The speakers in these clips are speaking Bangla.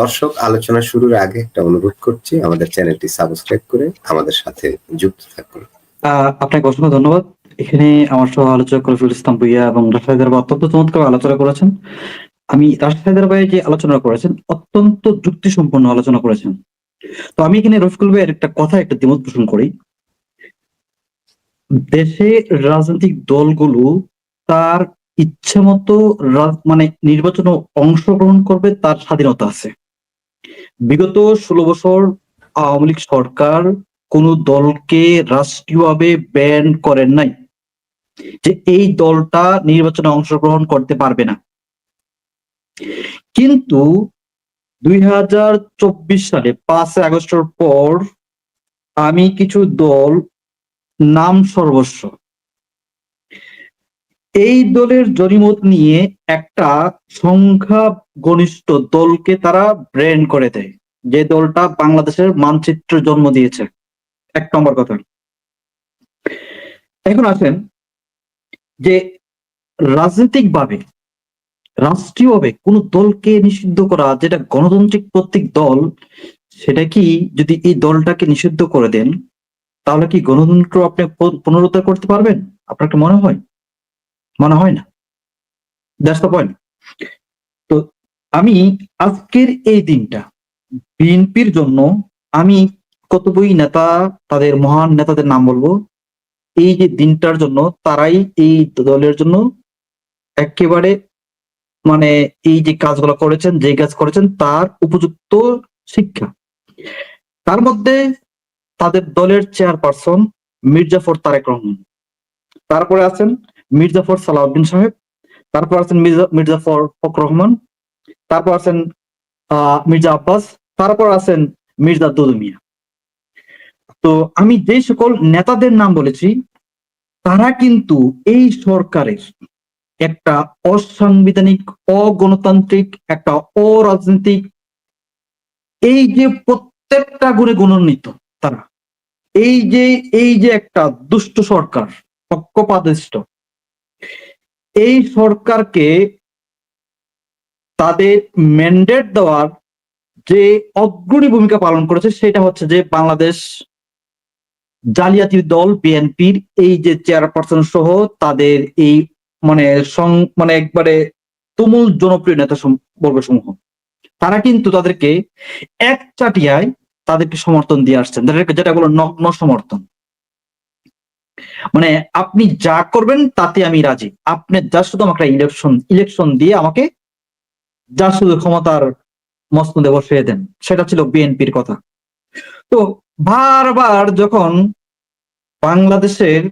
দর্শক, আলোচনা শুরুর আগে একটা অনুরোধ করছি, আমাদের চ্যানেলটি সাবস্ক্রাইব করে আমাদের সাথে যুক্ত থাকুন। আপনাকে অসংখ্য ধন্যবাদ। এখানে আমার সহ আলোচক রফিউল ইসলাম ভুইয়া এবং ভাই অত্যন্ত চমৎকার আলোচনা করেছেন। আমি রাশাহেদার ভাই যে আলোচনা করেছেন, অত্যন্ত যুক্তিসম্পন্ন আলোচনা করেছেন। তো আমি এখানে রফিকুল ভাইয়ের একটা কথা একটা দ্বিমত পোষণ করি। দেশে রাজনৈতিক দলগুলো তার ইচ্ছে মতো মানে নির্বাচনে অংশগ্রহণ করবে, তার স্বাধীনতা আছে। বিগত ষোলো বছর আওয়ামী লীগ সরকার কোন দলকে রাষ্ট্রীয়ভাবে ব্যান করেন নাই যে এই দলটা নির্বাচনে অংশগ্রহণ করতে পারবে না। কিন্তু দুই হাজার চব্বিশ সালে পাঁচ আগস্টের পর আমি কিছু দল নাম সর্বস্ব এই দলের জরিমত নিয়ে একটা সংখ্যা ঘনিষ্ঠ দলকে তারা ব্র্যান্ড করে দেয়। যে দলটা বাংলাদেশের মানচিত্র জন্ম দিয়েছে। এক নম্বর কথা। এখন আসেন যে রাজনৈতিকভাবে, রাষ্ট্রীয়ভাবে কোন দলকে নিষিদ্ধ করা, যেটা গণতান্ত্রিক প্রত্যেক দল, সেটা কি যদি এই দলটাকে নিষিদ্ধ করে দেন, তাহলে কি গণতন্ত্র আপনি পুনরুদ্ধার করতে পারবেন? আপনার কি মনে হয়? মনে হয় না। দ্যাটস দ্য পয়েন্ট তো আমি আজকের এই দিনটা বিএনপির জন্য আমি কতবই নেতা তাদের মহান নেতাদের নাম বলব, এই যে দিনটার জন্য তারাই এই দলের জন্য একেবারে মানে এই যে কাজগুলো করেছেন, যে কাজ করেছেন তার উপযুক্ত শিক্ষা। তার মধ্যে তাদের দলের চেয়ারপারসন মির্জাফর তারেক রহমান। তারপরে আছেন মির্জাফর সালাউদ্দিন সাহেব, তারপর আছেন মির্জা, মির্জাফর ফখর রহমান, তারপর আছেন মির্জা আব্বাস, তারপর আছেন মির্জা দুদু মিয়া। তো আমি যে সকল নেতাদের নাম বলেছি, তারা কিন্তু এই সরকারের একটা অসাংবিধানিক, অগণতান্ত্রিক, একটা অরাজনৈতিক, এই যে প্রত্যেকটা গুণে গুণান্বিত তারা, এই যে এই যে একটা দুষ্ট সরকার পক্ষপাতিষ্ট এই সরকারকে তাদের ম্যান্ডেট দেওয়ার যে অগ্রণী ভূমিকা পালন করেছে সেটা হচ্ছে যে বাংলাদেশ জালিয়াতি দল বিএনপির এই যে চেয়ারপারসন সহ তাদের এই মানে মানে একবারে তুমুল জনপ্রিয় নেতা সম- বর্গসমূহ। তারা কিন্তু তাদেরকে এক চাটিয়ায় তাদেরকে সমর্থন দিয়ে আসছেন। যেটা বলো নগ্ন সমর্থন মানে আপনি যা করবেন তাতে আমি রাজি। আপনি যা শুধু আমাকে ইলেকশন ইলেকশন দিয়ে আমাকে যা শুধু ক্ষমতার মস্তদে বসিয়ে দেন। সেটা ছিল বিএনপির কথা। তো বারবার যখন বাংলাদেশের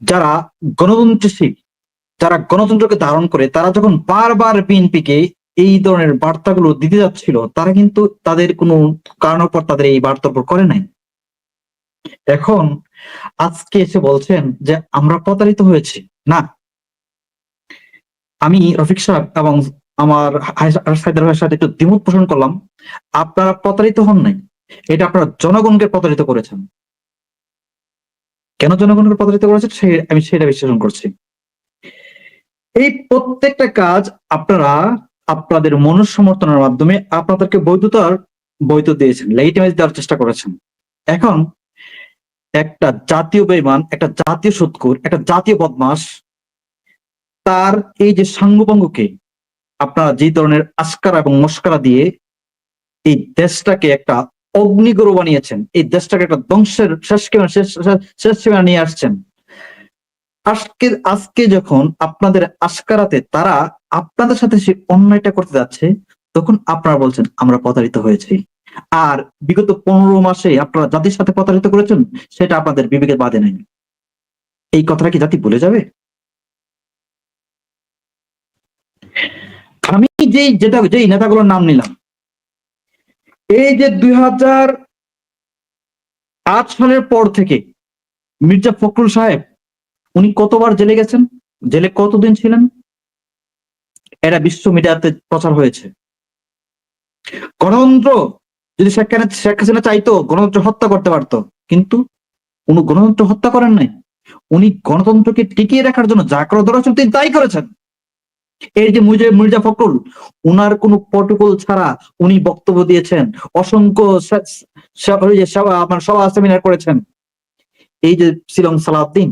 যারা গণতন্ত্রশীল যারা গণতন্ত্রকে ধারণ করে, তারা যখন বারবার বিএনপিকে এই ধরনের বার্তাগুলো দিতে যাচ্ছিল, তারা কিন্তু তাদের কোনো কারণের পর তাদের এই উপর করে নাই। এখন আজকে এসে বলছেন যে আমরা প্রতারিত হয়েছি। না। আমি রফিক সাহেব এবং আমার সাইদার ভাইয়ের সাথে একটু দ্বিমত পোষণ করলাম। আপনারা প্রতারিত হন নাই। এটা আপনারা জনগণকে প্রতারিত করেছেন। কেন জনগণকে প্রতারিত করেছেন সে আমি সেটা বিশ্লেষণ করছি। এই প্রত্যেকটা কাজ আপনারা আপনাদের মনুসমর্থনের মাধ্যমে আপনাদেরকে বৈধতার বৈধ দিয়েছেন। লেগিটিমাইজ দেওয়ার চেষ্টা করেছেন। এখন একটা জাতীয় বেইমান, একটা জাতীয় সুৎকুর, একটা জাতীয় বদমাস তার এই যে সাঙ্গপাঙ্গকে আপনারা যে ধরনের আস্কারা এবং মস্কারা দিয়ে এই দেশটাকে একটা অগ্নিগরু বানিয়েছেন, এই দেশটাকে একটা ধ্বংসের শেষ শেষ সীমা নিয়ে আসছেন। আজকে আজকে যখন আপনাদের আস্কারাতে তারা আপনাদের সাথে সে অন্যায়টা করতে যাচ্ছে, তখন আপনারা বলছেন, আমরা প্রতারিত হয়েছি। আর বিগত পনেরো মাসে আপনারা জাতির সাথে প্রতারিত করেছেন, সেটা আপনাদের বিবেকে বাদে নাই। এই কথাটা কি জাতি ভুলে যাবে? আমি যেই যেটা, যেই নেতাগুলোর নাম নিলাম, এই যে দুই হাজার আট সালের পর থেকে মির্জা ফখরুল সাহেব, উনি কতবার জেলে গেছেন? জেলে কতদিন ছিলেন? এটা বিশ্ব মিডিয়াতে প্রচার হয়েছে। গণতন্ত্র যদি শেখ শেখ হাসিনা চাইতো গণতন্ত্র হত্যা করতে পারতো, কিন্তু উনি গণতন্ত্র হত্যা করেন নাই। উনি গণতন্ত্রকে টিকিয়ে রাখার জন্য যা করা দরকার তিনি তাই করেছেন। এই যে মির্জা ফখরুল, উনার কোনো প্রটোকল ছাড়া উনি বক্তব্য দিয়েছেন। অসংখ্য সভা মানে সেমিনার করেছেন। এই যে শিলং সালাউদ্দিন,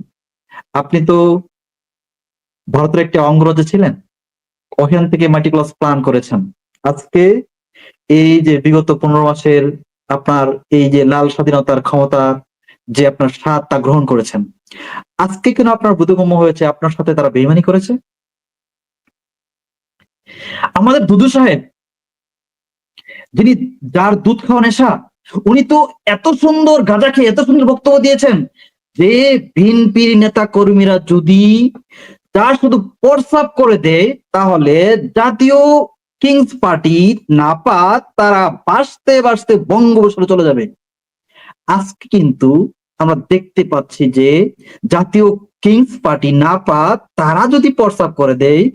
আপনি তো ভারতের একটি অঙ্গরাজ্য ছিলেন। ওখান থেকে মাল্টিক্লাস প্ল্যান করেছেন। আজকে এই যে বিগত পনেরো মাসের আপনার এই যে লাল স্বাধীনতার ক্ষমতা যে আপনার স্বাদ তা গ্রহণ করেছেন, আজকে কেন আপনার বোধগম্য হয়েছে? আপনার সাথে তারা বেইমানি করেছে? আমাদের দুদু সাহেব, যিনি যার দুধ খাওয়া নেশা, উনি তো এত সুন্দর গাঁজা খেয়ে এত সুন্দর বক্তব্য দিয়েছেন যে বিএনপির নেতা কর্মীরা যদি তার শুধু প্রস্তাব করে দেয়, তাহলে জাতীয় কিংস পার্টি না পা তারা বাঁচতে বাঁচতে বঙ্গোপসাগরে চলে যাবে। আজকে কিন্তু আমরা দেখতে পাচ্ছি যে, জাতীয় কিংস পার্টি না পা তারা যদি প্রস্তাব করে দেয়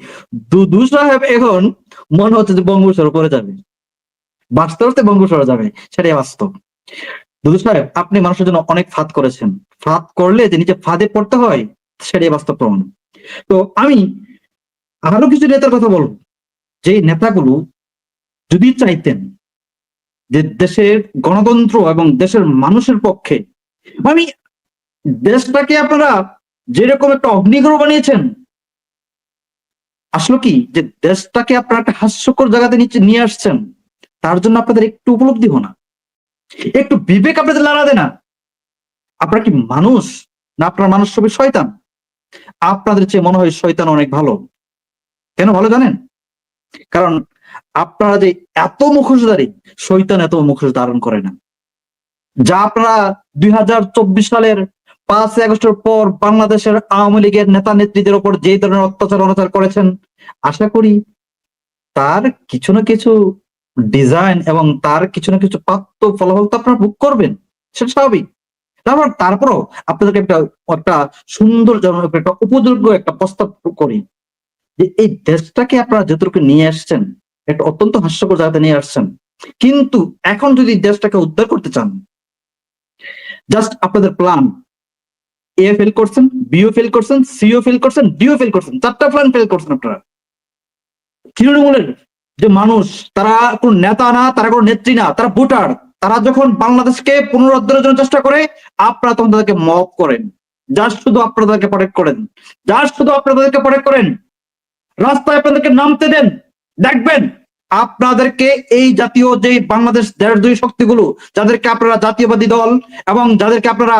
দুদু সাহেব এখন, মনে হচ্ছে যে বঙ্গোপসাগর করে যাবে। বাঁচতে বাঁচতে বঙ্গোপসাগর যাবে, সেটাই বাস্তব। দুদু সাহেব আপনি মানুষের জন্য অনেক ফাঁদ করেছেন। ফাঁদ করলে যে নিচে ফাঁদে পড়তে হয়, সেটাই বাস্তব প্রমাণ। তো আমি আরও কিছু নেতার কথা বলব। যে নেতাগুলো যদি চাইতেন যে দেশের গণতন্ত্র এবং দেশের মানুষের পক্ষে আমি দেশটাকে আপনারা যেরকম একটা অগ্নিগ্রহ বানিয়েছেন, আসলে কি যে দেশটাকে আপনারা একটা হাস্যকর জায়গাতে নিচে নিয়ে আসছেন, তার জন্য আপনাদের একটু উপলব্ধি হো না। একটু বিবেক আপনাদের লড়াবে না। আপনারা কি মানুষ না আপনার মানুষ সবই শয়তান? আপনাদের চেয়ে মনে হয় শয়তান অনেক ভালো। কেন ভালো জানেন? কারণ আপনারা যে এত মুখোশধারী শৈতান এত মুখোশ ধারণ করে না। যা আপনারা দুই হাজার চব্বিশ সালের পাঁচ আগস্টের পর বাংলাদেশের আওয়ামী লীগের নেতা নেত্রীদের উপর যে ধরনের অত্যাচার, অনাচার করেছেন, আশা করি তার কিছু না কিছু ডিজাইন এবং তার কিছু না কিছু প্রাপ্ত ফলাফল তো আপনারা ভোগ করবেন, সেটা স্বাভাবিক। তারপর তারপরও আপনাদেরকে একটা একটা সুন্দর একটা উপযোগ্য একটা প্রস্তাব করি। যে এই দেশটাকে আপনারা যতটুকু নিয়ে আসছেন একটা অত্যন্ত হাস্যকর জায়গাতে নিয়ে আসছেন। কিন্তু এখন যদি দেশটাকে উদ্ধার করতে চান জাস্ট আপনাদের প্ল্যান এ ফেল করছেন বিও ফেল করছেন সিও ফেল করছেন ডিও ফেল করছেন, চারটা প্ল্যান ফেল করছেন আপনারা। তৃণমূলের যে মানুষ, তারা কোন নেতা না, তারা কোন নেত্রী না, তারা ভোটার, তারা যখন বাংলাদেশকে পুনরুদ্ধারের জন্য চেষ্টা করে, আপনারা তখন তাদেরকে মপ করেন। জাস্ট শুধু আপনাদেরকে প্রোটেক্ট করেন। জাস্ট শুধু আপনারা তাদেরকে প্রোটেক্ট করেন। রাস্তায় আপনাদেরকে নামতে দেন, দেখবেন আপনাদেরকে এই জাতীয় যে বাংলাদেশ দেড় দুই শক্তিগুলো, যাদেরকে আপনারা জাতীয়বাদী দল এবং যাদেরকে আপনারা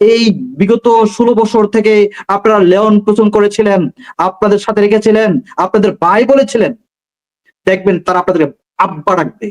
এই বিগত ষোলো বছর থেকে আপনারা লেয়ন পোষণ করেছিলেন, আপনাদের সাথে রেখেছিলেন, আপনাদের ভাই বলেছিলেন, দেখবেন তারা আপনাদের আব্বা ডাকবে